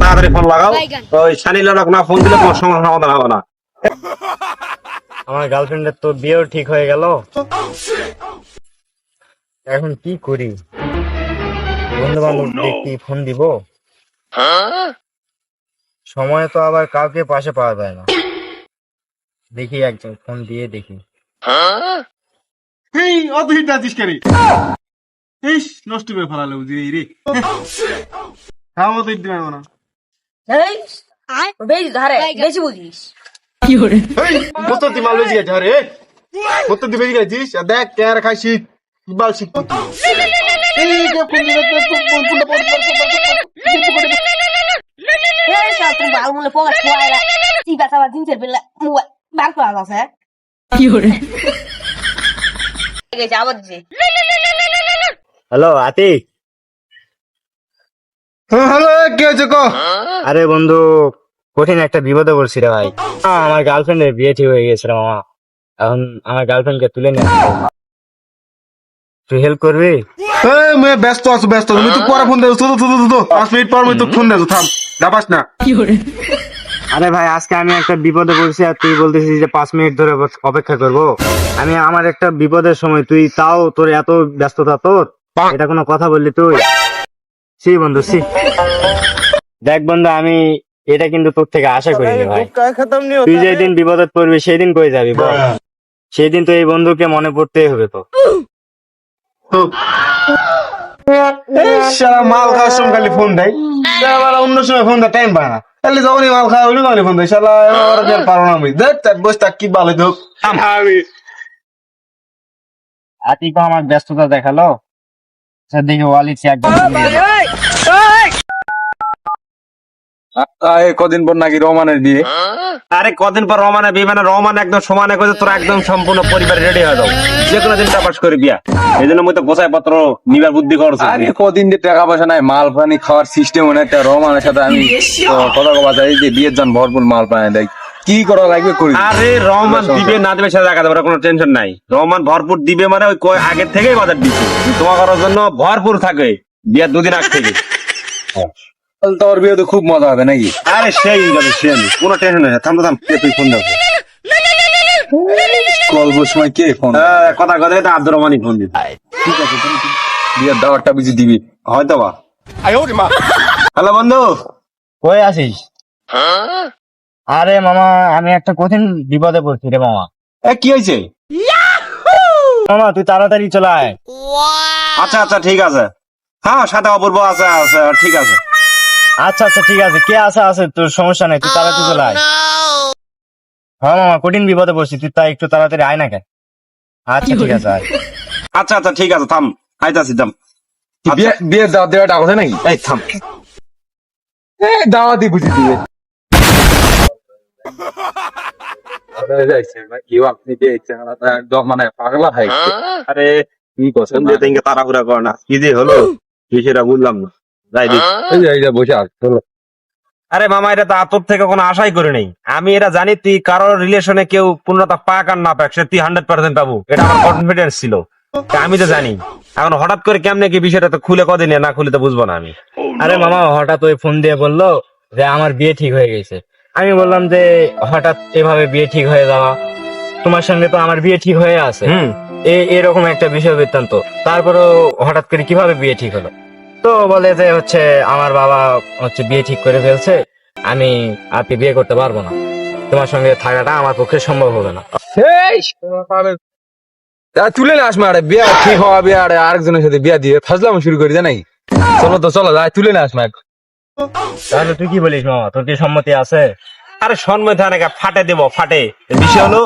তাড়াতাড়ি ফোন লাগাও। ওই সানি না ফোন দিলে তোমার সমস্যা সমাধান হবে না। আমার গার্লফ্রেন্ডের তো বিয়েও ঠিক হয়ে গেল। এখন কি করি? বন্ধু বান্ধব কি ফোন দিব? সময় তো আবার কাউকে পাশে পাওয়া যায় না। দেখি একজন ফোন দিয়ে দেখি এই আছিস কেন ইস নষ্ট করে ফেলালে বুঝি রে হ্যাঁ অত হিট দিবে না এই বেশি ধারে বেশি বুঝিস এই কত তুই মাল বেশি গেছে আরে কত বেশি গেছিস আর দেখ কেয়ার খাই শীত বাল শীত এই যে দিকে তো এই বাল মুলে পোকা দিন চের বেলা মুয়া কি করে আবার দিছে। হ্যালো আতিক। হ্যাঁ হ্যালো কি হয়েছে কো? আরে বন্ধু কঠিন একটা বিপদে পড়ছি রে ভাই। আমার গার্লফ্রেন্ডের বিয়ে ঠিক হয়ে গেছে রে মামা। এখন আমার গার্লফ্রেন্ডকে তুলে নিয়ে তুই হেল্প করবি? এই মেয়ে ব্যস্ত আছো ব্যস্ত। তুমি তো পরে ফোন দেবো। তো তো তো তো পাঁচ মিনিট পর আমি তো ফোন দেবো থাম। যাবাস না। আরে ভাই আজকে আমি একটা বিপদে পড়ছি আর তুই বলতেছিস যে পাঁচ মিনিট ধরে অপেক্ষা করব। আমি আমার একটা বিপদের সময় তুই তাও তোর এত ব্যস্ততা তোর? এটা কোনো কথা বললি তুই? সি বন্ধু সি দেখ বন্ধু আমি এটা কিন্তু তোর থেকে আশা করিনি ভাই। তুই যেদিন বিপদে পড়বি সেদিন কই যাবি বল? সেদিন তো এই বন্ধুকে মনে পড়তেই হবে তো। তো এই শালা মাল খাওয়ার সময় খালি ফোন দেয়। অন্য সময় ফোন দেয় টাইম পায় না। খালি যখনই মাল খাওয়া হইল খালি ফোন দেয় শালা এবার আর পারো না আমি। দেখ তার বসে থাক কি ভালো হোক। আমি। আতিক আমার ব্যস্ততা দেখাল। দেখি ওয়ালি একদম আয় কদিন পর নাকি রহমানের বিয়ে। আরে কদিন পর রহমানে বিমানে রহমান একদম সমানে করে তোরা একদম সম্পূর্ণ পরিবার রেডি হয়ে যাও। যে কোনো দিন টাপাস করে বিয়া। এই জন্য মুই তো গোসাই পত্র নিবার বুদ্ধি করছি। আরে কদিন যে টাকা পয়সা নাই মাল পানি খাওয়ার সিস্টেম একটা রহমানের সাথে আমি কথা কথা চাই যে বিয়ের জন ভরপুর মাল পানি দেয় কি করা লাগবে করি? আরে রহমান দিবে না দিবে সেটা দেখা যাবে কোনো টেনশন নাই। রহমান ভরপুর দিবে মানে ওই কয় আগের থেকেই বাজার দিচ্ছে তোমার করার জন্য ভরপুর থাকে বিয়ার দুদিন আগ থেকে। তাহলে তোর বিয়ে তো খুব মজা হবে নাকি? আরে সেই যাবে সে আমি কোনো টেনশন নাই থাম থাম কে তুই ফোন সময় কে ফোন হ্যাঁ, কথা কথা এটা আব্দুর রহমানই ফোন দিবে। বিয়ের দাওয়ারটা বুঝি দিবি। হয়তো বা হ্যালো বন্ধু। কই আছিস? আরে মামা আমি একটা কঠিন বিপদে পড়ছি রে মামা। এ কি হয়েছে? মামা তুই তাড়াতাড়ি চলে আয়। আচ্ছা আচ্ছা ঠিক আছে। হ্যাঁ সাথে অপূর্ব আছে আছে ঠিক আছে। আচ্ছা আচ্ছা ঠিক আছে। কে আছে আছে? তোর সমস্যা নাই তুই তাড়াতাড়ি চলে আয়। হ্যাঁ মামা কঠিন বিপদে পড়ছি তুই তাই একটু তাড়াতাড়ি আয় না কেন? আচ্ছা ঠিক আছে আয়। আচ্ছা আচ্ছা ঠিক আছে থাম। আইতাছি থাম। কি বিয়ে বিয়ের দাওয়াত দেওয়াটা কথা নাকি? এই থাম। এ দাওয়াতই বুঝি দিবে। মানে পাগলা হয় আরে কি দিয়ে ইনকে তাড়াহুড়া কর না। কি যে হলো কি সেটা বুঝলাম না। যাই এই যে, এই যে বসে আছ চলো। আরে মামা এটা তো তোর থেকে কোনো আশাই করে নেই। আমি এটা জানি তুই কারোর রিলেশনে কেউ পূর্ণতা পাক আর না পাক সে তুই হান্ড্রেড পার্সেন্ট পাবো। এটা আমার কনফিডেন্স ছিল। তা আমি তো জানি। এখন হঠাৎ করে কেমনে কি বিষয়টা তো খুলে কদিন না খুলে তো বুঝব না আমি। আরে মামা হঠাৎ ওই ফোন দিয়ে বলল যে আমার বিয়ে ঠিক হয়ে গেছে। আমি বললাম যে হঠাৎ এভাবে বিয়ে ঠিক হয়ে যাওয়া তোমার সঙ্গে তো আমার বিয়ে ঠিক হয়ে আছে। হুম। এ- এরকম একটা বিষয় বৃত্তান্ত। তারপরেও হঠাৎ করে কীভাবে বিয়ে ঠিক হলো? তো বলে যে হচ্ছে আমার বাবা হচ্ছে বিয়ে ঠিক করে ফেলছে আমি আপনি বিয়ে করতে পারব না। তোমার সঙ্গে থাকাটা আমার পক্ষে সম্ভব হবে না। এই তুলে না আসমা আরে বিয়া ঠিক হওয়া বিয়া আরে আরেকজনের সাথে বিয়া দিয়ে ফাজলাম শুরু করি জানাই চলো তো চলো যাই তুলে না আসমা তাহলে তুই কি বলিস মামা তোর কি সম্মতি আছে? আরে সন্ময় থানে ফাটে দেবো ফাটে। বিষয় হলো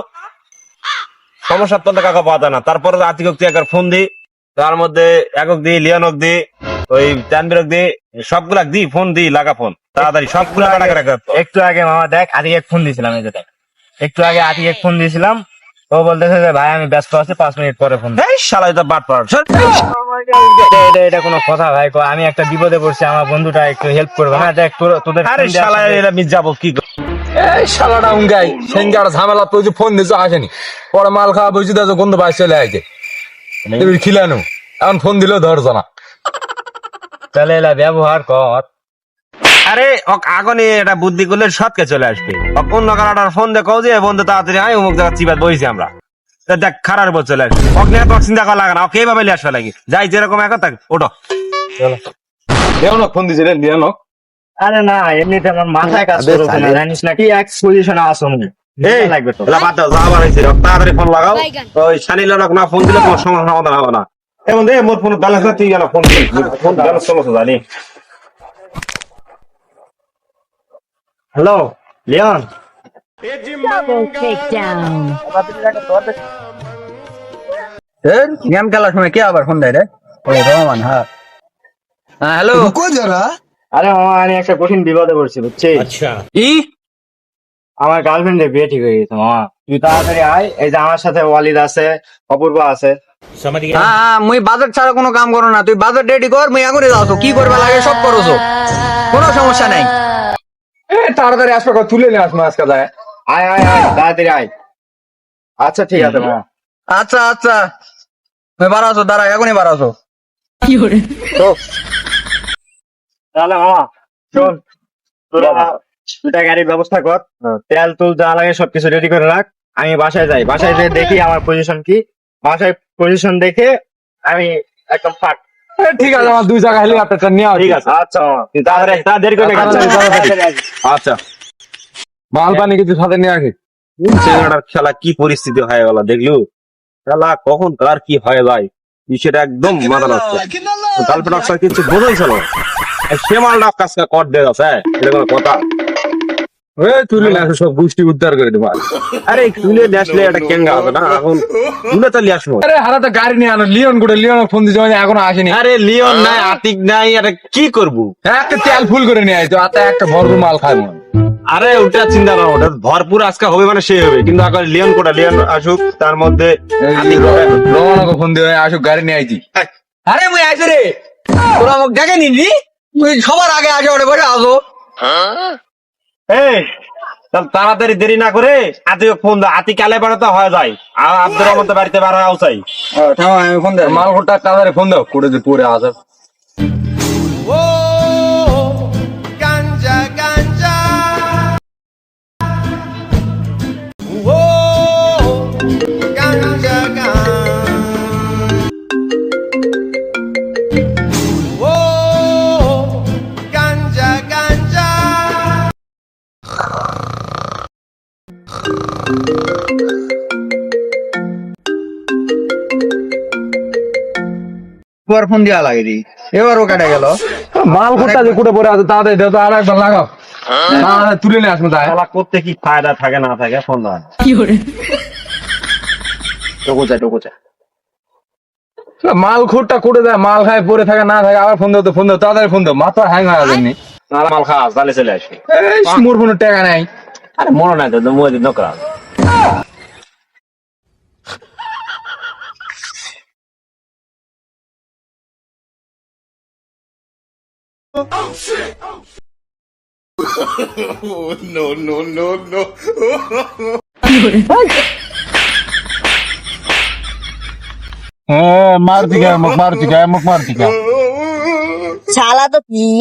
সমস্যার তো কাকা পাওয়া যায় না। তারপরে একবার ফোন দি তার মধ্যে একক দি লিয়ানক দি সবগুলা দি ফোন দি লাগা ফোন। তাড়াতাড়ি সবগুলা কাটা কাটা একটু আগে মামা দেখ এক ফোন দিয়েছিলাম এই যে দেখ। একটু আগে আতিক এক ফোন দিয়েছিলাম ও বলতেছে যে ভাই আমি ব্যস্ত আছি পাঁচ মিনিট পরে ফোন এই শালা এটা বাট পার এটা এটা এটা কোনো কথা ভাই আমি একটা বিপদে পড়ছি আমার বন্ধুটা একটু হেল্প করবে। হ্যাঁ দেখ তোদের আরে শালা আমি যাব কি করে? এই শালাটা উঙ্গাই সেনকে ঝামেলা তুই ফোন দিয়েছ আসেনি। পরে মাল খাওয়া বলছি তো গন্ধ বাইশ চলে আসে তুমি খিলানো। এখন ফোন দিলেও ধরছো না। তাহলে এলা ব্যবহার কর। আরে ওক আগনে এটা বুদ্ধি করলে সৎকে চলে আসবে। ওক অন্য কারাটার ফোন দেখো যে বন্ধু তাড়াতাড়ি আয় অমুক জায়গা চিবাত বইছি আমরা। তা দেখ খারাপ বল চলে আসবে। ওক নিয়ে তোর চিন্তা করা লাগে না ওকে এইভাবে লিয়ে আসবে লাগে। যাই যেরকম এখন থাক ওটো লিওনক ফোন দিছে রে লিওনক আরে না এমনিতে আমার মাথায় কাজ করছে না জানিস না কি এক পজিশনে আসো এই লাগবে তো। বাদ দাও যা আবার তাড়াতাড়ি ফোন লাগাও। ওই শানি লোক না ফোন দিলে তোমার সমস্যা সমাধান হবে না। এ বন্ধু মোর ফোন ব্যালেন্স না তুই গেল ফোন ফোন ব্যালেন্স জানি। হ্যালো লিওন গেম খেলার সময় কে আবার ফোন দেয় রে? ও রহমান হ্যাঁ। হ্যালো। আরে মামা আমি একটা কঠিন বিপদে পড়ছি বুঝছিস ই? আমার গার্লফ্রেন্ডের বিয়ে ঠিক হয়ে গেছে মামা। তুই তাড়াতাড়ি আয় এই যে আমার সাথে ওয়ালিদ আছে অপূর্ব আছে। হ্যাঁ হ্যাঁ মুই বাজেট ছাড়া কোনো কাম করো না। তুই বাজেট রেডি কর মুই এখনই যাও। কি করবে লাগে সব করছ। কোনো সমস্যা নাই। এ তাড়াতাড়ি আসবে কর, তুলে নিয়ে আসব আজকে যায়। আয় আয় আয় তাড়াতাড়ি আয়। আচ্ছা ঠিক আছে আচ্ছা আচ্ছা। মুই বাড়াছো দাঁড়া এখনই বাড়াছো তো। তাহলে মামা শোন তোরা দুটা গাড়ির ব্যবস্থা কর। তেল তুল যা লাগে সবকিছু রেডি করে রাখ। আমি বাসায় যাই। বাসায় যেয়ে দেখি আমার পজিশন কি। বাসায় পজিশন দেখে আমি একদম ফাট ঠিক আছে আমার দুই জায়গা হেলিকপ্টারটা নিয়ে ঠিক আছে আচ্ছা তাড়াতাড়ি তাড়াতাড়ি করে আচ্ছা। আচ্ছা। মাল পানি কিছু সাথে নিয়ে আসি ছেলেটার খেলা কি পরিস্থিতি হয়ে গেল দেখলু? খেলা কখন কার কি হয়ে যায় বিষয়টা একদম মাথা নষ্ট গার্লফ্রেন্ড অক্সার কিছু বোঝাইছিল সে মালটা কাজটা কর দিয়ে যাচ্ছে এটা কোনো কথা। তুলে নিয়ে আসো সব গোষ্ঠী উদ্ধার করে দেবো। আরে তুলে নিয়ে আসলে একটা কেঙ্গা হবে না? এখন তুলে তো নিয়ে আসব। আরে হারা তো গাড়ি নিয়ে আনো লিওন লিওন ফোন মানে এখনও আসেনি। আরে লিওন নাই আতিক নাই আরে কি করব? একটা তেল ফুল করে নিয়ে আইতো আতে একটা ভরপুর মাল খাই আরে ওটা চিন্তা না ওটা ভরপুর আজকে হবে মানে সে হবে। কিন্তু এখন লিওন কোটা লিওন আসুক তার মধ্যে। ফোন দিয়ে আসুক গাড়ি নিয়ে আইছি। আরে মুই আইছো রে। তোরা আমাকে দেখে নিলি? তুই সবার আগে আসে ওরে বসে আসো। এই তাড়াতাড়ি দেরি না করে আতিক ফোন দাও আতি কালে বেড়াতে হয় যায়। আর আব্দুর রহমান তো বাড়িতে বেড়া চাই আমি ফোন দেব মাল কোটা তাড়াতাড়ি ফোন দাও করে যে পরে আসে। এবার ফোন দিয়া লাগে রে এবার ও গেল। মাল কোটা যে কুটে পরে আছে তাড়াতাড়ি দাও তো আর একবার লাগাও। তাড়াতাড়ি তুলে নিয়ে আসব তাই খেলা করতে কি ফায়দা থাকে না থাকে ফোন দাও টোকো চাই টোকো চাই মাল খুঁটটা কুটে দেয় মাল খায় পরে থাকে না থাকে আবার ফোন দাও তো ফোন দাও তাড়াতাড়ি ফোন দাও মাথা হ্যাং হয়ে যায়নি। নাহলে মাল খাওয়া তাহলে চলে আসবে। এই মোর ফোনের টাকা নাই। আরে মনে নাই তো মুয়ে দিন নকরা no no no no মুখ মার শালা তো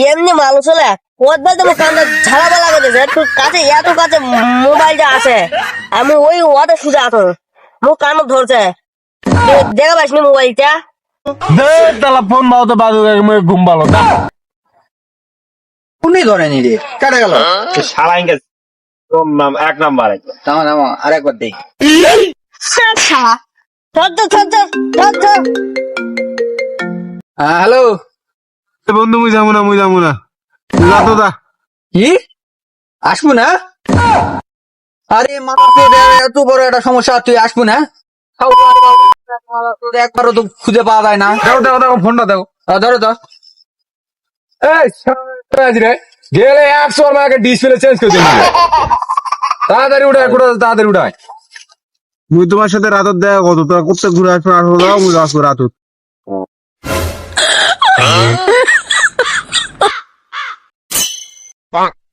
এমনি মানুষ হলে একটু কাছে, এত কাছে মোবাইলটা আছে। আমি ওই ওদের শুধু আতো মুখ কান ধরছে। দেখা পাইস মোবাইলটা? ফোন বাও তো, বাজু মুখ ঘুম ভালো কোনই ধরে নি রে? কেটে গেল। সারা ইংরেজ এক নাম্বার থামো থামো আরেকবার দেই শালা ধর ধর ধর ধর ধর ধর হ্যাঁ হ্যালো বন্ধু মুই যাব না মুই যাব না। দা কি? আসব না? আরে মাথা এত বড় একটা সমস্যা তুই আসব না? একবারও তো খুঁজে পাওয়া যায় না। দাও দাও দাও ফোনটা দাও। আহ, ধরো তো এই গেলে একশো আর মাকে ডিসপ্লে চেঞ্জ করে দিন তাড়াতাড়ি উঠায় কোটা তাড়াতাড়ি উঠায়। মুই তোমার সাথে রাতত দেখা কত তোরা করতে ঘুরে আসব আর হলো মুই আসব রাতত Bonk.